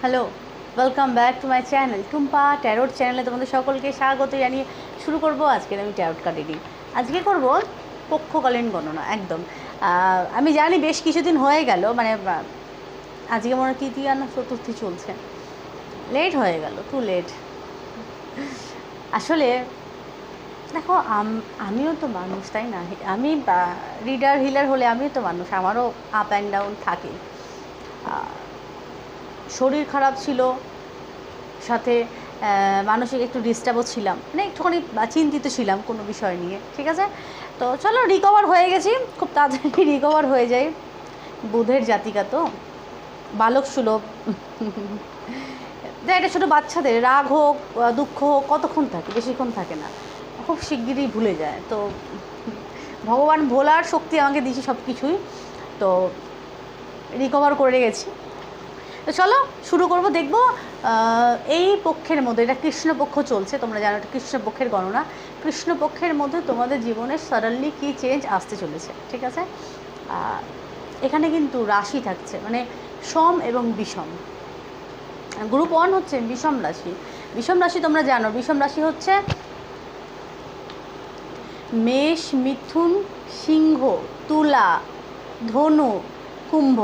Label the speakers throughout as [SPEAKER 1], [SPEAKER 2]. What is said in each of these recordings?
[SPEAKER 1] Hello welcome back to my channel Tumpa tarot চ্যানেলে তোমাদের সকলকে স্বাগত জানিয়ে শুরু করব আজকের আমি ট্যারোট কার্ড রিডিং আজকে করব পক্ষকালীন গণনা, একদম। আমি জানি বেশ কিছুদিন হয়ে গেল মানে আজকে মনে তৃতীয়া না চতুর্থী চলছে। লেট হয়ে গেল টু লেট আসলে, দেখো, আম- আমিও তো মানুষ, তাই না? আমি রিডার হিলার হলে আমিও তো মানুষ, আমারও আপ অ্যান্ড ডাউন থাকে। শরীর খারাপ ছিল, সাথে মানসিক একটু ডিস্টার্বও ছিলাম। মানে একটুখানি চিন্তিত ছিলাম কোনো বিষয় নিয়ে, ঠিক আছে? তো চলো রিকভার হয়ে গেছি, খুব তাড়াতাড়ি রিকভার হয়ে যাই। বুধের জাতিকা তো, বালক সুলভ। একটা ছোটো বাচ্চাদের, রাগ হোক দুঃখ হোক, কতক্ষণ থাকে, বেশিক্ষণ থাকে না। খুব শিগগিরই ভুলে যায়। তো ভগবান ভোলার শক্তি আমাকে দিয়েছে সব কিছুই তো রিকভার করে গেছি। তো চলো, শুরু করব, দেখব এই পক্ষের মধ্যে, এটা কৃষ্ণপক্ষ চলছে, তোমরা জানো এটা কৃষ্ণপক্ষের গণনা, কৃষ্ণপক্ষের মধ্যে তোমাদের জীবনে সাডেনলি কী চেঞ্জ আসতে চলেছে, ঠিক আছে? এখানে কিন্তু রাশি থাকছে মানে সম এবং বিষম। গ্রুপ ওয়ান হচ্ছে বিষম রাশি। বিষম রাশি তোমরা জানো, বিষম রাশি হচ্ছে মেষ, মিথুন, সিংহ, তুলা, ধনু, কুম্ভ,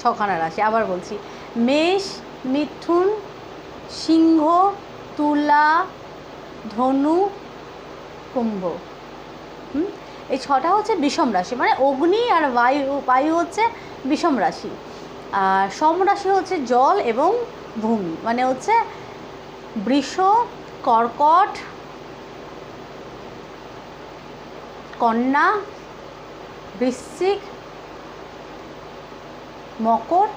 [SPEAKER 1] ছখানা রাশি। আবার বলছি মেষ, মিথুন, সিংহ, তুলা, ধনু, কুম্ভ। এই ছটা হচ্ছে বিষম রাশি মানে অগ্নি আর বায়ু বায়ু হচ্ছে বিষম রাশি। আর সম রাশি হচ্ছে জল এবং ভূমি মানে হচ্ছে বৃষ, কর্কট, কন্যা, বৃশ্চিক, মকর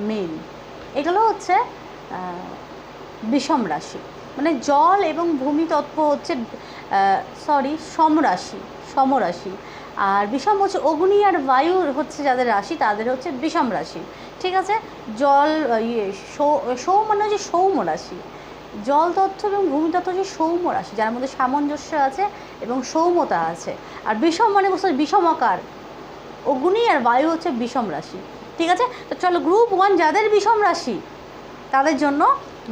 [SPEAKER 1] মীন এগুলো হচ্ছে বিষম রাশি। মানে জল এবং ভূমি তত্ত্ব হচ্ছে সরি সমরাশি সমরাশি আর বিষম হচ্ছে অগ্নি আর বায়ু হচ্ছে যাদের রাশি, তাদের হচ্ছে বিষম রাশি। ঠিক আছে? জল ইয়ে সৌ- মানে হচ্ছে সৌম রাশি। জল তত্ত্ব এবং ভূমি তত্ত্ব হচ্ছে সৌম রাশি, যার মধ্যে সামঞ্জস্য আছে এবং সৌমতা আছে। আর বিষম মানে হচ্ছে বিষমাকার। অগ্নি আর বায়ু হচ্ছে বিষম রাশি। ঠিক আছে? তো চলো গ্রুপ ওয়ান যাদের বিষম রাশি, তাদের জন্য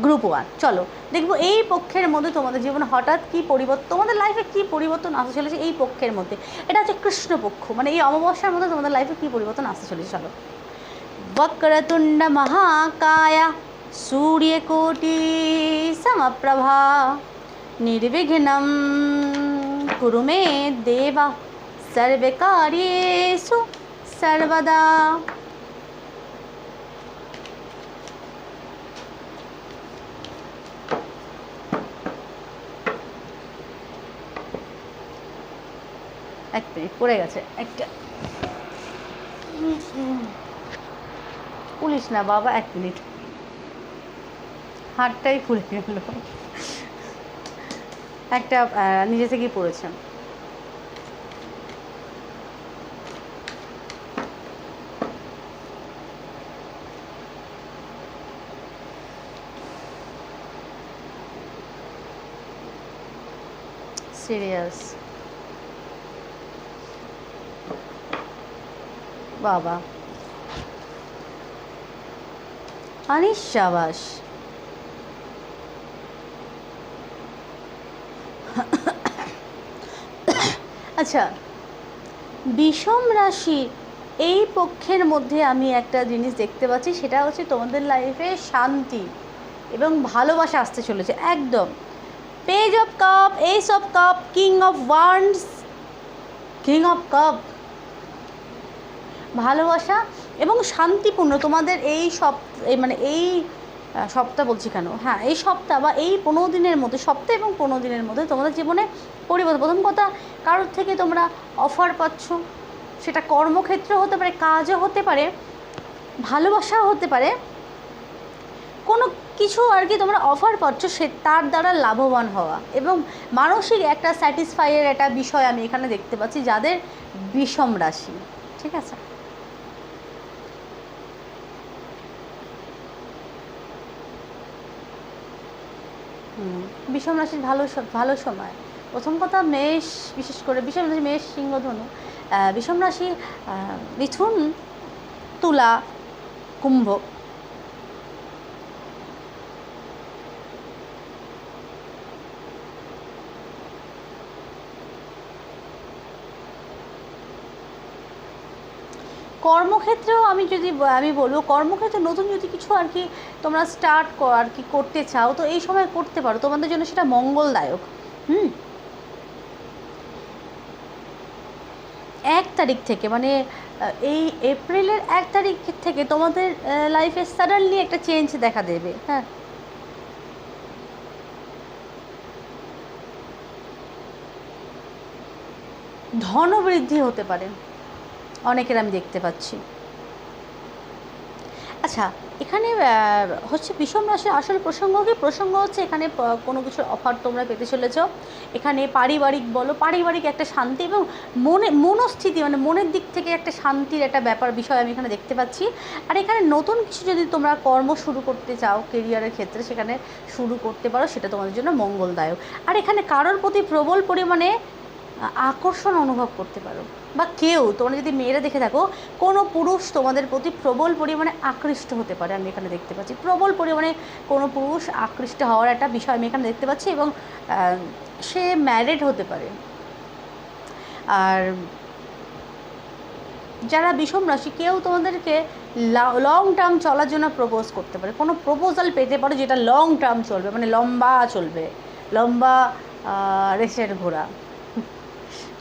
[SPEAKER 1] গ্রুপ ওয়ান চলো, দেখব এই পক্ষের মধ্যে তোমাদের জীবনে হঠাৎ কি পরিবর্তন তোমাদের লাইফে কি পরিবর্তন আসতে চলেছে এই পক্ষের মধ্যে। এটা হচ্ছে কৃষ্ণপক্ষ মানে এই অমাবস্যার মধ্যে তোমাদের লাইফে কি পরিবর্তন আসতে চলেছে, চলো। বক্রতুণ্ড মহাকায়া, সূর্যকোটি সমপ্রভা, নির্বিঘ্নম কুরুমে দেবা, সর্বকার্যেষু সর্বদা। এক মিনিট পড়ে গেছে। একটা না বাবা, এক মিনিট খুলে গেল। একটা নিজে থেকেই সিরিয়াস বাবা। আনিস সাবাস। আচ্ছা বিষম রাশি এই পক্ষের মধ্যে আমি একটা জিনিস দেখতে পাচ্ছি, সেটা হচ্ছে তোমাদের লাইফে শান্তি এবং ভালোবাসা আসতে চলেছে। একদম। Page of cup ace of cup king of wands king of cup ভালোবাসা এবং শান্তিপূর্ণ। তোমাদের এই সপ মানে এই সপ্তাহ বলছি কেন? হ্যাঁ এই সপ্তাহ বা এই পনেরো দিনের মধ্যে, সপ্তাহ এবং পনেরো দিনের মধ্যে তোমাদের জীবনে পরিবর্তন। প্রথম কথা, কারোর থেকে তোমরা অফার পাচ্ছ, সেটা কর্মক্ষেত্র হতে পারে, কাজও হতে পারে, ভালোবাসাও হতে পারে, কোনো কিছু আর কি তোমরা অফার পাচ্ছ, সে তার দ্বারা লাভবান হওয়া। এবং মানসিক একটা স্যাটিসফাইয়ের একটা বিষয় আমি এখানে দেখতে পাচ্ছি, যাদের বিষম রাশি, ঠিক আছে? বিষম রাশির ভালো ভালো সময়। প্রথম কথা মেষ, বিশেষ করে বিষম রাশি মেষ সিংহধনু বিষম রাশি মিথুন, তুলা, কুম্ভ। কর্মক্ষেত্রেও আমি যদি, আমি বলব, কর্মক্ষেত্রে নতুন যদি কিছু আর কি তোমরা স্টার্ট আর কি করতে চাও, তো এই সময় করতে পারো। তোমাদের জন্য সেটা মঙ্গলদায়ক। হুম? এক তারিখ থেকে মানে এই এপ্রিলের এক তারিখ থেকে তোমাদের লাইফে সাডেনলি একটা চেঞ্জ দেখা দেবে। হ্যাঁ। ধন বৃদ্ধি হতে পারে। অনেকের আমি দেখতে পাচ্ছি। আচ্ছা এখানে হচ্ছে বিষম রাশির আসল প্রসঙ্গ কি? প্রসঙ্গ হচ্ছে এখানে কোনো কিছুর অফার তোমরা পেতে চলেছ। এখানে পারিবারিক বলো, পারিবারিক একটা শান্তি এবং মনে, মনস্থিতি মানে মনের দিক থেকে একটা শান্তির একটা ব্যাপার, বিষয় আমি এখানে দেখতে পাচ্ছি। আর এখানে নতুন কিছু যদি তোমরা কর্ম শুরু করতে চাও কেরিয়ারের ক্ষেত্রে সেখানে শুরু করতে পারো, সেটা তোমাদের জন্য মঙ্গলদায়ক। আর এখানে কারোর প্রতি প্রবল পরিমাণে আকর্ষণ অনুভব করতে পারো। বা কেউ, তোমরা যদি মেয়েরা দেখে থাকো, কোনো পুরুষ তোমাদের প্রতি প্রবল পরিমাণে আকৃষ্ট হতে পারে, আমি এখানে দেখতে পাচ্ছি। প্রবল পরিমাণে কোনো পুরুষ আকৃষ্ট হওয়ার একটা বিষয় আমি এখানে দেখতে পাচ্ছি এবং সে ম্যারিড হতে পারে। আর যারা বিষম রাশি, কেউ তোমাদেরকে লং টার্ম চলার জন্য প্রপোজ করতে পারে। কোনো প্রপোজাল পেতে পারো যেটা লং টার্ম চলবে মানে লম্বা চলবে, লম্বা রেসের ঘোড়া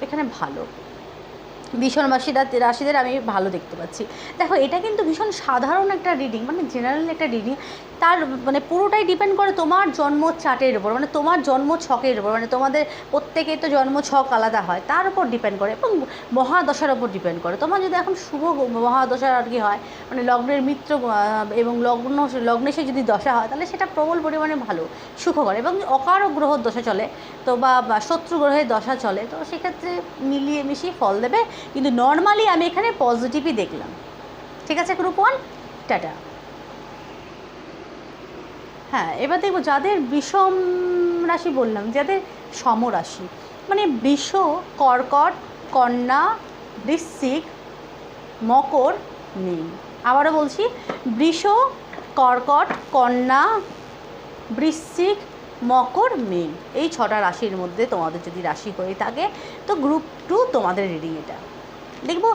[SPEAKER 1] এখানে ভালো। ভীষণ রাশিদা, রাশিদের আমি ভালো দেখতে পাচ্ছি। দেখো, এটা কিন্তু ভীষণ সাধারণ একটা রিডিং মানে জেনারেল একটা রিডিং তার মানে পুরোটাই ডিপেন্ড করে তোমার জন্ম চার্টের উপর মানে তোমার জন্ম ছকের উপর মানে তোমাদের প্রত্যেকের তো জন্ম ছক আলাদা হয়, তার উপর ডিপেন্ড করে এবং মহাদশার উপর ডিপেন্ড করে। তোমার যদি এখন শুভ মহাদশার আর কি হয় মানে লগ্নের মিত্র এবং লগ্ন, লগ্নে সে যদি দশা হয়, তাহলে সেটা প্রবল পরিমাণে ভালো, সুখকর এবং অকারক গ্রহ দশা চলে, তো বা শত্রু গ্রহের দশা চলে, তো সেক্ষেত্রে মিলিয়ে মিশিয়ে ফল দেবে। কিন্তু নর্মালি আমি এখানে পজিটিভই দেখলাম। ঠিক আছে গ্রুপ ওয়ান টাটা। হ্যাঁ এবার দেখব যাদের বিষম রাশি বললাম, যাদের সমরাশি মানে বৃষ, কর্কট, কন্যা, বৃশ্চিক, মকর মীন আবারও বলছি, বৃষ, কর্কট, কন্যা, বৃশ্চিক, মকর মীন এই ছটা রাশির মধ্যে তোমাদের যদি রাশি হয়ে থাকে, তো গ্রুপ টু তোমাদের রিডিং এটা। দেখব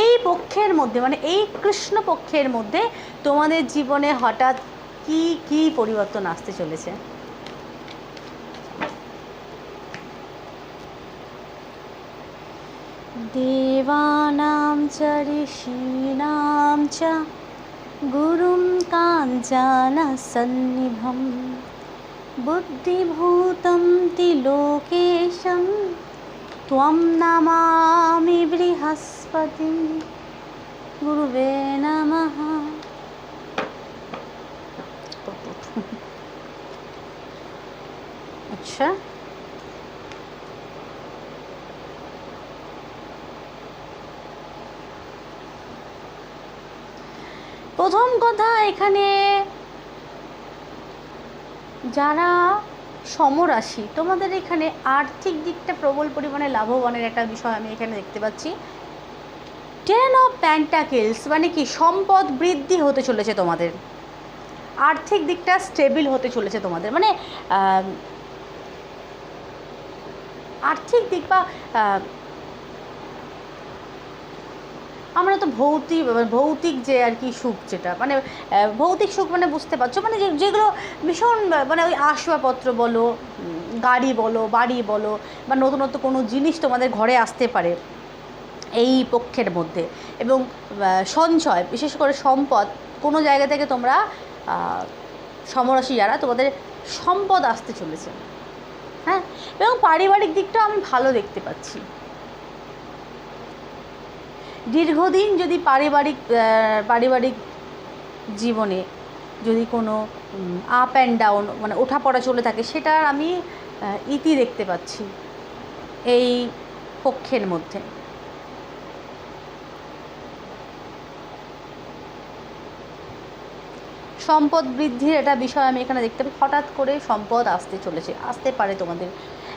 [SPEAKER 1] এই পক্ষের মধ্যে মানে এই কৃষ্ণ পক্ষের মধ্যে তোমাদের জীবনে হঠাৎ কি কি পরিবর্তন আসতে চলেছে দেবানাं च ऋषीणां च गुरुं काञ्चनसन्निभं बुद्धिभूतं तिलोकेशं त्वं नमामि बृहस्पतिं गुरुवे नमः আচ্ছা। প্রথম কথা এখানে যারা সমরাশি। তোমাদের এখানে আর্থিক দিকটা প্রবল পরিমাণে লাভবানের একটা বিষয় আমি এখানে দেখতে পাচ্ছি। টেন অফ প্যান্টাকেলস মানে কি সম্পদ বৃদ্ধি হতে চলেছে তোমাদের। আর্থিক দিকটা স্টেবিল হতে চলেছে তোমাদের। মানে আর্থিক দিক বা আমরা তো ভৌতিক ভৌতিক যে আর কি সুখ যেটা মানে ভৌতিক সুখ মানে বুঝতে পারছ মানে যেগুলো ভীষণ মানে ওই আসবাবপত্র বলো গাড়ি বলো, বাড়ি বলো, বা নতুনত্ব কোনো জিনিস তোমাদের ঘরে আসতে পারে, এই পক্ষের মধ্যে। এবং সঞ্চয়, বিশেষ করে সম্পদ, কোনো জায়গা থেকে তোমরা সমরাশি যারা, তোমাদের সম্পদ আসতে চলেছে। হ্যাঁ এবং পারিবারিক দিকটাও আমি ভালো দেখতে পাচ্ছি। দীর্ঘদিন যদি পারিবারিক পারিবারিক জীবনে যদি কোনো আপ অ্যান্ড ডাউন মানে ওঠা পড়া চলে থাকে, সেটার আমি ইতি দেখতে পাচ্ছি এই পক্ষের মধ্যে। সম্পদ বৃদ্ধির এটা বিষয় আমি এখানে দেখতে পাই। হঠাৎ করে সম্পদ আসতে চলেছে। আসতে পারে তোমাদের।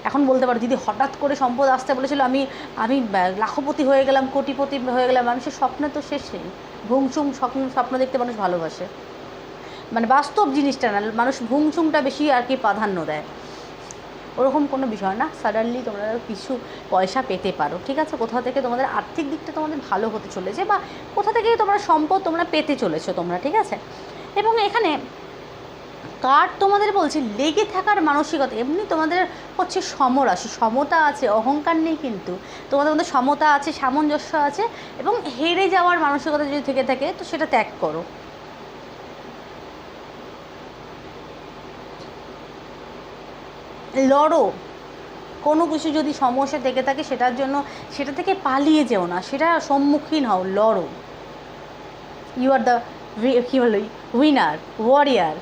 [SPEAKER 1] এখন বলতে পারো দিদি হঠাৎ করে সম্পদ আসতে বলেছিল, আমি আমি লাখপতি হয়ে গেলাম, কোটিপতি হয়ে গেলাম, মানুষের স্বপ্ন তো শেষ। নেই ভুংচুং স্বপ্ন স্বপ্ন দেখতে মানুষ ভালোবাসে। মানে বাস্তব জিনিসটা না, মানুষ ভুংচুংটা বেশি আর কি প্রাধান্য দেয়। ওরকম কোনো বিষয় না। সাডেনলি তোমরা কিছু পয়সা পেতে পারো, ঠিক আছে? কোথা থেকে তোমাদের আর্থিক দিকটা তোমাদের ভালো হতে চলেছে বা কোথা থেকে তোমরা সম্পদ তোমরা পেতে চলেছো তোমরা, ঠিক আছে? এবং এখানে কার তোমাদের বলছি লেগে থাকার মানসিকতা, এমনি তোমাদের হচ্ছে সমরাশি সমতা আছে, অহংকার নেই কিন্তু। তোমাদের মধ্যে সমতা আছে, সামঞ্জস্য আছে এবং হেরে যাওয়ার মানসিকতা যদি থেকে থাকে, তো সেটা ত্যাগ করো। লড়ো। কোনো কিছু যদি সমস্যা থেকে থাকে, সেটার জন্য সেটা থেকে পালিয়ে যেও না, সেটা সম্মুখীন হও, লড়ো। ইউ আর দ্য কী বলো উইনার ওয়ারিয়ার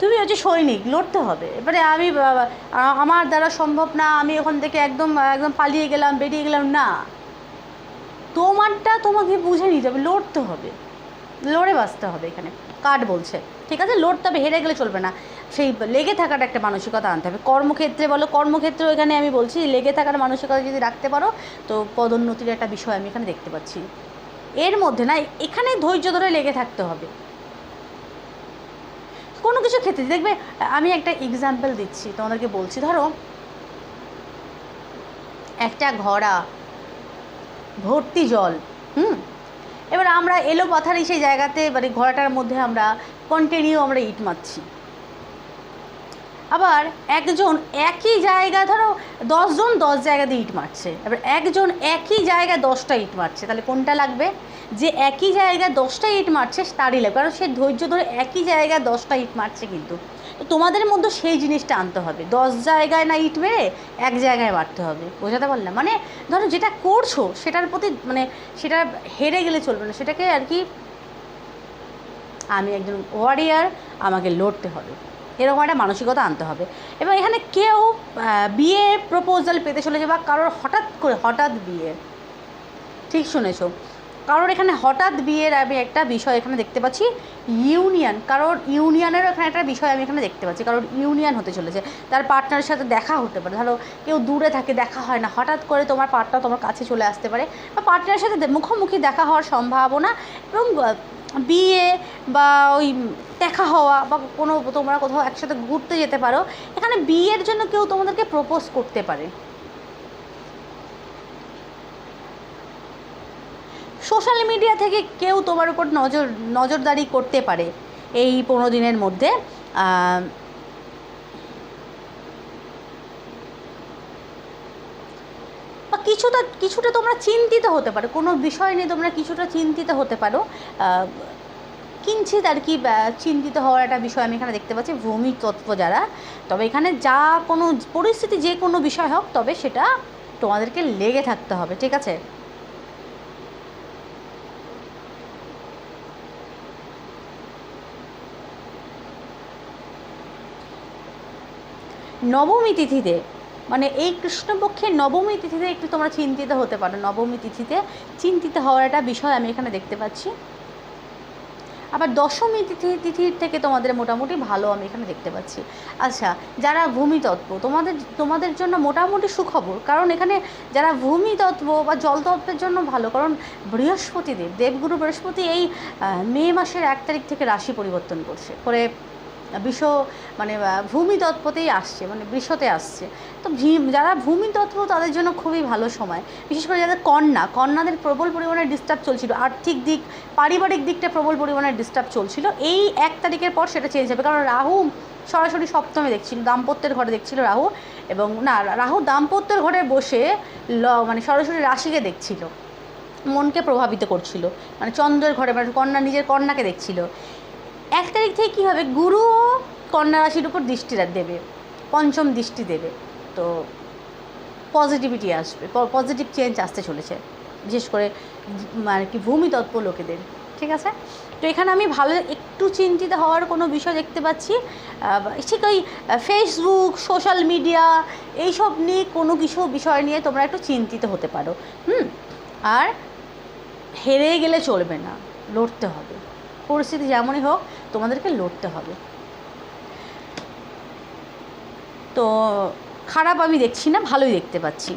[SPEAKER 1] তুমি হচ্ছে সৈনিক, লড়তে হবে। এবারে আমি আমার দ্বারা সম্ভব না, আমি ওখান থেকে একদম একদম পালিয়ে গেলাম, বেরিয়ে গেলাম, না। তোমারটা তোমাকে বুঝে নিতে হবে, লড়তে হবে। লড়ে বাঁচতে হবে এখানে। কার্ড বলছে, ঠিক আছে? লড়তে হবে, হেরে গেলে চলবে না। সেই লেগে থাকার একটা মানসিকতা আনতে হবে। কর্মক্ষেত্রে বলো, কর্মক্ষেত্রে এখানে আমি বলছি, লেগে থাকার মানসিকতা যদি রাখতে পারো, তো পদোন্নতির একটা বিষয় আমি এখানে দেখতে পাচ্ছি। এর মধ্যে না এখানে ধৈর্য ধরে লেগে থাকতে হবে। কোনো কিছু ক্ষেত্রে দেখবে, আমি একটা এক্সাম্পল দিচ্ছি, তোমাদেরকে বলছি। ধরো, একটা ঘোড়া, ভর্তি জল, হুম? এবার আমরা এলো পাথারি সেই জায়গাতে মানে ঘোড়াটার মধ্যে আমরা কন্টিনিউ আমরা ইট মারছি। আবার একজন একই জায়গা ধরো দশজন দশ জায়গাতে ইট মারছে। এবার একজন একই জায়গায় দশটা ইট মারছে। তাহলে কোনটা লাগবে? যে একই জায়গায় দশটা ইট মারছে, তারই লাগবে। কারণ সে ধৈর্য ধরে একই জায়গায় দশটা ইট মারছে কিন্তু। তো তোমাদের মধ্যে সেই জিনিসটা আনতে হবে। দশ জায়গায় না ইট মেরে এক জায়গায় মারতে হবে। বোঝাতে পারলাম? মানে ধরো যেটা করছ, সেটার প্রতি মানে সেটা হেরে গেলে চলবে না। সেটাকে আর কি, আমি একজন ওয়ারিয়ার আমাকে লড়তে হবে। এরকম একটা মানসিকতা আনতে হবে। এবং এখানে কেউ বিয়ে প্রপোজাল পেতে চলেছে বা কারোর হঠাৎ করে, হঠাৎ বিয়ে, ঠিক শুনেছো? কারোর এখানে হঠাৎ বিয়ের আমি একটা বিষয় এখানে দেখতে পাচ্ছি ইউনিয়ন কারোর ইউনিয়নেরও এখানে একটা বিষয় আমি এখানে দেখতে পাচ্ছি, কারোর ইউনিয়ন হতে চলেছে। তার পার্টনারের সাথে দেখা হতে পারে। ধরো, কেউ দূরে থাকে, দেখা হয় না, হঠাৎ করে তোমার পার্টনার তোমার কাছে চলে আসতে পারে। বা পার্টনারের সাথে মুখোমুখি দেখা হওয়ার সম্ভাবনা এবং বিয়ে বা ওই দেখা হওয়া বা কোনো তোমরা কোথাও একসাথে ঘুরতে যেতে পারো, এখানে বিয়ের জন্য কেউ তোমাদেরকে প্রপোজ করতে পারে। সোশ্যাল মিডিয়া থেকে কেউ তোমার উপর নজর, নজরদারি করতে পারে এই পনেরো দিনের মধ্যে আহ, বা কিছুটা কিছুটা তোমরা চিন্তিত হতে পারো। কোনো বিষয় নিয়ে তোমরা কিছুটা চিন্তিত হতে পারো। কিঞ্চিত আর কি চিন্তিত হওয়ার একটা বিষয় আমি এখানে দেখতে পাচ্ছি ভূমি তত্ত্ব যারা। তবে এখানে যা কোনো পরিস্থিতি যে কোনো বিষয় হোক, তবে সেটা তোমাদেরকে লেগে থাকতে হবে, ঠিক আছে? নবমী তিথিতে মানে এই কৃষ্ণপক্ষের নবমী তিথিতে একটু তোমরা চিন্তিত হতে পারো। নবমী তিথিতে চিন্তিত হওয়ার একটা বিষয় আমি এখানে দেখতে পাচ্ছি। আবার দশমী তিথি, তিথির থেকে তোমাদের মোটামুটি ভালো আমি এখানে দেখতে পাচ্ছি। আচ্ছা যারা ভূমিতত্ত্ব, তোমাদের তোমাদের জন্য মোটামুটি সুখবর, কারণ এখানে যারা ভূমিতত্ত্ব বা জলতত্ত্বের জন্য ভালো, কারণ বৃহস্পতি দেব দেবগুরু বৃহস্পতি এই মে মাসের এক তারিখ থেকে রাশি পরিবর্তন করছে। করে বিষ মানে আহ, ভূমিতত্ত্বতেই আসছে মানে বৃষতে আসছে। তো যারা ভূমিতত্ত্ব তাদের জন্য খুবই ভালো সময়। বিশেষ করে যাদের কন্যা কন্যাদের প্রবল পরিমাণে ডিস্টার্ব চলছিল। আর্থিক দিক পারিবারিক দিকটা প্রবল পরিমাণে ডিস্টার্ব চলছিল। এই এক তারিখের পর সেটা চেঞ্জ হবে। কারণ রাহু সরাসরি সপ্তমে দেখছিল দাম্পত্যের ঘরে দেখছিল রাহু এবং না রাহু দাম্পত্যের ঘরে বসে ল মানে সরাসরি রাশিকে দেখছিল। মনকে প্রভাবিত করছিল। মানে চন্দ্রের ঘরে মানে কন্যা নিজের কন্যাকে দেখছিল। এক তারিখ থেকে কী হবে? গুরুও কন্যা রাশির উপর দৃষ্টিটা দেবে। পঞ্চম দৃষ্টি দেবে। তো পজিটিভিটি আসবে। পজিটিভ চেঞ্জ আসতে চলেছে। বিশেষ করে আর কি ভূমিতত্ত্ব লোকেদের। ঠিক আছে? তো এখানে আমি ভালো একটু চিন্তিত হওয়ার কোনো বিষয় দেখতে পাচ্ছি। ঠিক ওই ফেসবুক সোশ্যাল মিডিয়া এইসব নিয়ে কোনো কিছু বিষয় নিয়ে তোমরা একটু চিন্তিত হতে পারো। হুম? আর হেরে গেলে চলবে না। লড়তে হবে। পরিস্থিতি যেমনই হোক তোমাদেরকে লড়তে হবে। তো খারাপ আমি দেখছি না, ভালোই দেখতে পাচ্ছি।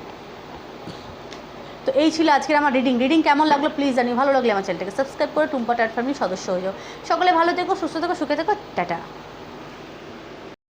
[SPEAKER 1] তো এই ছিল আজকের আমার রিডিং রিডিং কেমন লাগল প্লিজ জানি ভালো লাগলে আমার চ্যানেলটাকে সাবস্ক্রাইব করে। টুম্পা টাট ফ্যামিলির সদস্য হয়ে যাও। সকলে ভালো থেকো, সুস্থ থেকো, সুখে থেকো, টাটা।